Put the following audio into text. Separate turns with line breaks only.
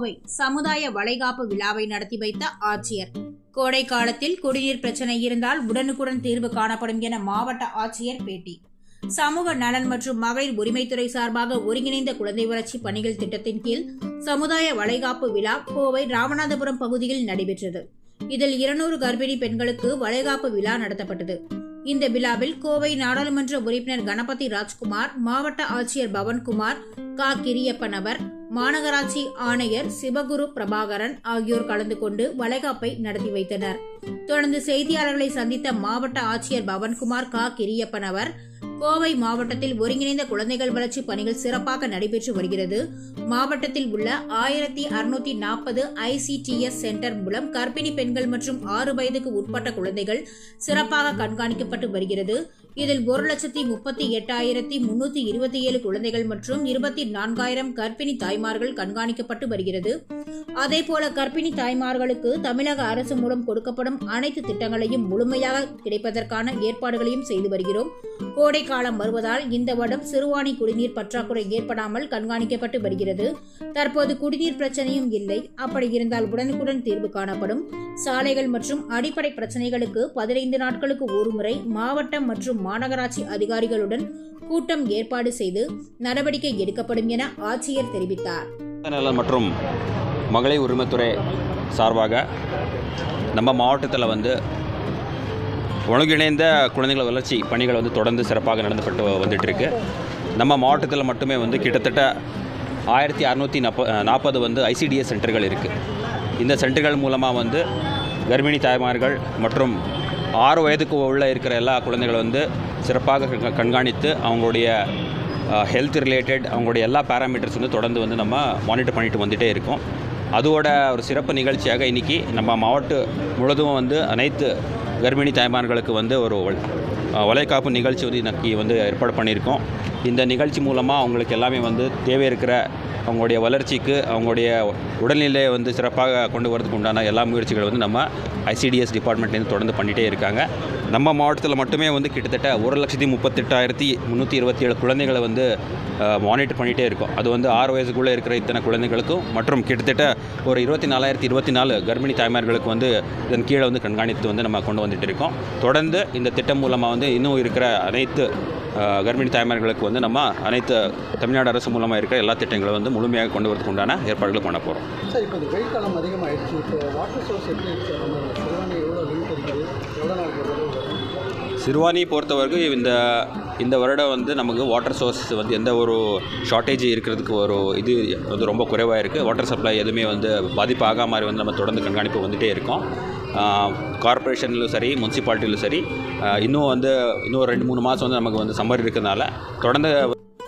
கோவை சமுதாய வளைகாப்பு விழாவை நடத்தி வைத்த ஆட்சியர். கோடை காலத்தில் குடிநீர் பிரச்சனை இருந்தால் உடனுக்குடன் தீர்வு காணப்படும் என மாவட்ட ஆட்சியர் பேட்டி. சமூக நலன் மற்றும் மகளிர் உரிமைத்துறை சார்பாக ஒருங்கிணைந்த குழந்தை வளர்ச்சி பணிகள் திட்டத்தின் கீழ் சமுதாய வளைகாப்பு விழா கோவை ராமநாதபுரம் பகுதியில் நடைபெற்றது. இதில் இருநூறு கர்ப்பிணி பெண்களுக்கு வளைகாப்பு விழா நடத்தப்பட்டது. இந்த விழாவில் கோவை நாடாளுமன்ற உறுப்பினர் கணபதி ராஜ்குமார் மாவட்ட ஆட்சியர் பவன்குமார் கா. கிரியப்பனவர் மாநகராட்சி ஆணையர் சிவகுரு பிரபாகரன் ஆகியோர் கலந்து கொண்டு வளைகாப்பை நடத்தி வைத்தனர். தொடர்ந்து செய்தியாளர்களை சந்தித்த மாவட்ட ஆட்சியர் பவன்குமார் கா. கிரியப்பன் அவர் கோவை மாவட்டத்தில் ஒருங்கிணைந்த குழந்தைகள் வளர்ச்சி பணிகள் சிறப்பாக நடைபெற்று வருகிறது. மாவட்டத்தில் உள்ள ஆயிரத்தி அறுநூத்தி நாற்பது ஐசிடிஎஸ் சென்டர் மூலம் கர்ப்பிணி பெண்கள் மற்றும் ஆறு வயதுக்கு உட்பட்ட குழந்தைகள் சிறப்பாக கண்காணிக்கப்பட்டு வருகிறது. இதில் ஒரு லட்சத்தி முப்பத்தி எட்டாயிரத்தி முன்னூத்தி இருபத்தி ஏழு குழந்தைகள் மற்றும் இருபத்தி நான்காயிரம் கர்ப்பிணி தாய்மார்கள் கண்காணிக்கப்பட்டு வருகிறது. அதேபோல கர்ப்பிணி தாய்மார்களுக்கு தமிழக அரசு மூலம் கொடுக்கப்படும் அனைத்து திட்டங்களையும் முழுமையாக கிடைப்பதற்கான ஏற்பாடுகளையும் செய்து வருகிறோம். கோடை காலம் வருவதால் இந்த வருடம் சிறுவாணி குடிநீர் பற்றாக்குறை ஏற்படாமல் கண்காணிக்கப்பட்டு வருகிறது. தற்போது குடிநீர் பிரச்சனையும் இல்லை. அப்படி இருந்தால் உடனுக்குடன் தீர்வு காணப்படும். சாலைகள் மற்றும் அடிப்படை பிரச்சனைகளுக்கு பதினைந்து நாட்களுக்கு ஒருமுறை மாவட்டம் மற்றும் மாநகராட்சி அதிகாரிகளுடன் கூட்டம் ஏற்பாடு செய்து நடவடிக்கை எடுக்கப்படும் என ஆட்சியர் தெரிவித்தார்.
மற்றும் மகளிர் உரிமைத்துறை சார்பாக நம்ம மாவட்டத்தில் வந்து ஒழுங்கிணைந்த குழந்தைகள் வளர்ச்சி பணிகள் வந்து தொடர்ந்து சிறப்பாக நடந்துப்பட்டு வந்துட்டுருக்கு. நம்ம மாவட்டத்தில் மட்டுமே வந்து கிட்டத்தட்ட ஆயிரத்தி அறநூற்றி நாற்பது நாற்பது வந்து ஐசிடிஎஸ் சென்டர்கள் இருக்குது இந்த சென்டர்கள் மூலமாக வந்து கர்ப்பிணி தாய்மார்கள் மற்றும் ஆறு வயதுக்கு உள்ள இருக்கிற எல்லா குழந்தைகள் வந்து சிறப்பாக கண்காணித்து அவங்களுடைய ஹெல்த் ரிலேட்டட் அவங்களுடைய எல்லா பேராமீட்டர்ஸ் வந்து தொடர்ந்து வந்து நம்ம மானிட்டர் பண்ணிட்டு வந்துகிட்டே இருக்கோம். அதோட ஒரு சிறப்பு நிகழ்ச்சியாக இன்றைக்கி நம்ம மாவட்டம் முழுதும் வந்து அனைத்து கர்ப்பிணி தாய்மார்களுக்கு வந்து ஒரு வளைகாப்பு நிகழ்ச்சி வந்து இன்னைக்கு வந்து ஏற்பாடு பண்ணியிருக்கோம். இந்த நிகழ்ச்சி மூலமாக அவங்களுக்கு எல்லாமே வந்து தேவை இருக்கிற அவங்களுடைய வளர்ச்சிக்கு அவங்களுடைய உடல்நிலையை வந்து சிறப்பாக கொண்டு வரதுக்கு உண்டான எல்லா முயற்சிகள் வந்து நம்ம ஐசிடிஎஸ் டிபார்ட்மெண்ட்லேருந்து தொடர்ந்து பண்ணிகிட்டே இருக்காங்க. நம்ம மாவட்டத்தில் மட்டுமே வந்து கிட்டத்தட்ட ஒரு லட்சத்தி முப்பத்தெட்டாயிரத்தி முந்நூற்றி இருபத்தி ஏழு குழந்தைகளை வந்து மானிட்டர் பண்ணிகிட்டே இருக்கோம். அது வந்து ஆறு வயசுக்குள்ளே இருக்கிற இத்தனை குழந்தைகளுக்கும் மற்றும் கிட்டத்தட்ட ஒரு இருபத்தி நாலாயிரத்தி இருபத்தி நாலு கர்ப்பிணி தாய்மார்களுக்கு வந்து இதன் கீழே வந்து கண்காணித்து வந்து நம்ம கொண்டு வந்துட்டு இருக்கோம். தொடர்ந்து இந்த திட்டம் மூலமாக வந்து இன்னும் இருக்கிற அனைத்து கர்ப்பிணி தாய்மார்களுக்கு வந்து நம்ம அனைத்து தமிழ்நாடு அரசு மூலமாக இருக்கிற எல்லா திட்டங்களும் வந்து முழுமையாக கொண்டு வரதுக்கு உண்டான ஏற்பாடுகளை பண்ண போகிறோம்
சார் இப்போ இந்த வெயில் காலம் அதிகமாகிடுச்சு இப்போ வாட்டர் சோர்ஸ் எப்படி இருக்கு? சார் நம்ம சிறுவாணி எவ்வளோ லிமிட் இருக்குது எவ்வளோ நாள் வரும்
சிறுவாணி பொறுத்தவரைக்கும் இந்த இந்த வருடம் வந்து நமக்கு வாட்டர் சோர்ஸ் வந்து எந்த ஒரு ஷார்ட்டேஜ் இருக்கிறதுக்கு ஒரு இது வந்து ரொம்ப குறைவாக இருக்குது வாட்டர் சப்ளை எதுவுமே வந்து பாதிப்பு ஆகாம மாதிரி வந்து நம்ம தொடர்ந்து கண்காணிப்பு வந்துகிட்டே இருக்கோம். கார்ப்பரேஷன்லையும் சரி முன்சிபாலிட்டிலும் சரி இன்னும் வந்து இன்னும் ரெண்டு மூணு மாதம் வந்து நமக்கு வந்து சம்மர் இருக்கிறதுனால தொடர்ந்து